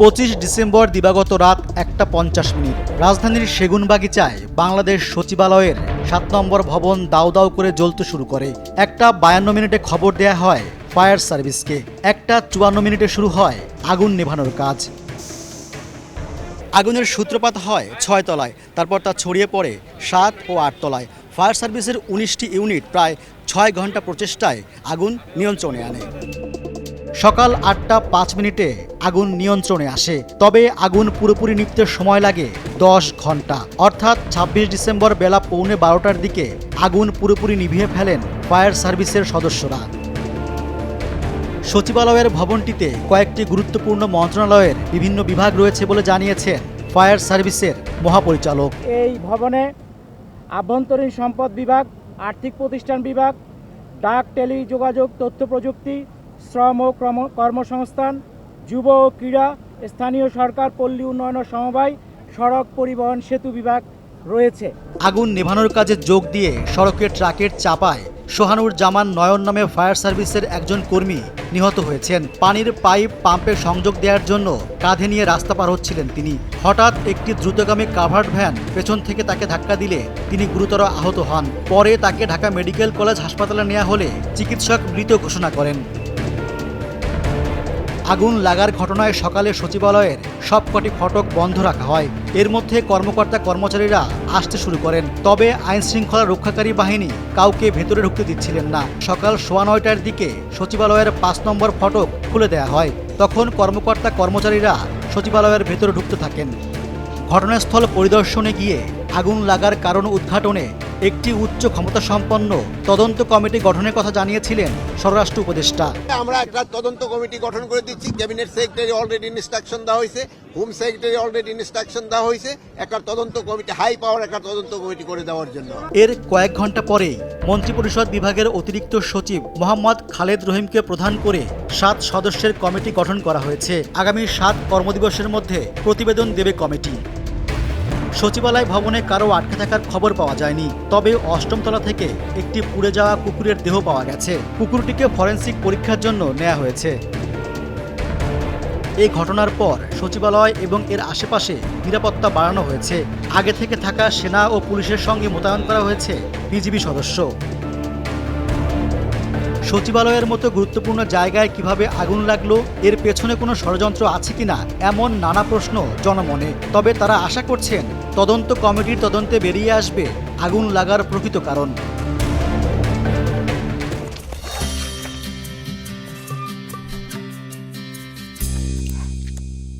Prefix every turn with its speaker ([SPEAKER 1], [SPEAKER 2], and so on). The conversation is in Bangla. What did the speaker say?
[SPEAKER 1] পঁচিশ ডিসেম্বর দিবাগত রাত একটা পঞ্চাশ মিনিট। রাজধানীর সেগুনবাগিচায় বাংলাদেশ সচিবালয়ের সাত নম্বর ভবন দাউ দাউ করে জ্বলতে শুরু করে। একটা বায়ান্ন মিনিটে খবর দেয়া হয় ফায়ার সার্ভিসকে। একটা চুয়ান্ন মিনিটে শুরু হয় আগুন নেভানোর কাজ। আগুনের সূত্রপাত হয় ছয় তলায়, তারপর তা ছড়িয়ে পড়ে সাত ও আট তলায়। ফায়ার সার্ভিসের উনিশটি ইউনিট প্রায় ছয় ঘণ্টা প্রচেষ্টায় আগুন নিয়ন্ত্রণে আনে। সকাল আটটা পাঁচ মিনিটে আগুন নিয়ন্ত্রণে আসে। তবে আগুন পুরোপুরি নিভতে সময় লাগে দশ ঘণ্টা। অর্থাৎ ছাব্বিশ ডিসেম্বর বেলা পৌনে বারোটার দিকে আগুন পুরোপুরি নিভিয়ে ফেলেন ফায়ার সার্ভিসের সদস্যরা। সচিবালয়ের ভবনটিতে কয়েকটি গুরুত্বপূর্ণ মন্ত্রণালয়ের বিভিন্ন বিভাগ রয়েছে বলে জানিয়েছেন ফায়ার সার্ভিসের মহাপরিচালক।
[SPEAKER 2] এই ভবনে আভ্যন্তরীণ সম্পদ বিভাগ, আর্থিক প্রতিষ্ঠান বিভাগ, ডাক টেলিযোগাযোগ তথ্য প্রযুক্তি, শ্রম ও কর্মসংস্থান যুব ও ক্রীড়া, স্থানীয় সরকার, পল্লী উন্নয়ন সমবায়, সড়ক পরিবহন সেতু বিভাগ রয়েছে।
[SPEAKER 1] আগুন নেভানোর কাজে যোগ দিয়ে সড়কের ট্রাকের চাপায় সোহানুর জামান নয়ন নামে ফায়ার সার্ভিসের একজন কর্মী নিহত হয়েছেন। পানির পাইপ পাম্পে সংযোগ দেওয়ার জন্য কাঁধে নিয়ে রাস্তা পার হচ্ছিলেন তিনি। হঠাৎ একটি দ্রুতগামী কাভার্ড ভ্যান পেছন থেকে তাকে ধাক্কা দিলে তিনি গুরুতর আহত হন। পরে তাকে ঢাকা মেডিকেল কলেজ হাসপাতালে নেওয়া হলে চিকিৎসক মৃত ঘোষণা করেন। আগুন লাগার ঘটনায় সকালে সচিবালয়ের সবকটি ফটক বন্ধ রাখা হয়। এর মধ্যে কর্মকর্তা কর্মচারীরা আসতে শুরু করেন। তবে আইন শৃঙ্খলা রক্ষাকারী বাহিনী কাউকে ভেতরে ঢুকতে দিচ্ছিলেন না। সকাল সোয়া নয়টার দিকে সচিবালয়ের পাঁচ নম্বর ফটক খুলে দেওয়া হয়। তখন কর্মকর্তা কর্মচারীরা সচিবালয়ের ভেতরে ঢুকতে থাকেন। ঘটনাস্থল পরিদর্শনে গিয়ে আগুন লাগার কারণ উদ্ঘাটনে একটি উচ্চ ক্ষমতা সম্পন্ন তদন্ত কমিটি গঠনের কথা জানিয়েছিলেন স্বরাষ্ট্র উপদেষ্টা।
[SPEAKER 3] আমরা একটা তদন্ত কমিটি গঠন করে দিচ্ছি। ক্যাবিনেট সেক্রেটারি অলরেডি ইনস্ট্রাকশন দেওয়া হয়েছে। হোম সেক্রেটারি অলরেডি ইনস্ট্রাকশন দেওয়া হয়েছে। একটা তদন্ত কমিটি হাই পাওয়ার একটা তদন্ত কমিটি করে দেওয়ার জন্য।
[SPEAKER 1] এর কয়েক ঘণ্টা পরে মন্ত্রিপরিষদ বিভাগের অতিরিক্ত সচিব মোহাম্মদ খালেদ রহিমকে প্রধান করে সাত সদস্যের কমিটি গঠন করা হয়েছে। আগামী সাত কর্মদিবসের মধ্যে প্রতিবেদন দেবে কমিটি। সচিবালয় ভবনে কারও আটকে থাকার খবর পাওয়া যায়নি। তবে অষ্টমতলা থেকে একটি পুড়ে যাওয়া কুকুরের দেহ পাওয়া গেছে। কুকুরটিকে ফরেন্সিক পরীক্ষার জন্য নেওয়া হয়েছে। এই ঘটনার পর সচিবালয় এবং এর আশেপাশে নিরাপত্তা বাড়ানো হয়েছে। আগে থেকে থাকা সেনা ও পুলিশের সঙ্গে মোতায়েন করা হয়েছে বিজিবি সদস্য। সচিবালয়ের মতো গুরুত্বপূর্ণ জায়গায় কীভাবে আগুন লাগল, এর পেছনে কোনো ষড়যন্ত্র আছে কিনা, এমন নানা প্রশ্ন জনমনে। তবে তারা আশা করছেন, তদন্ত কমিটির তদন্তে বেরিয়ে আসবে আগুন লাগার প্রকৃত কারণ।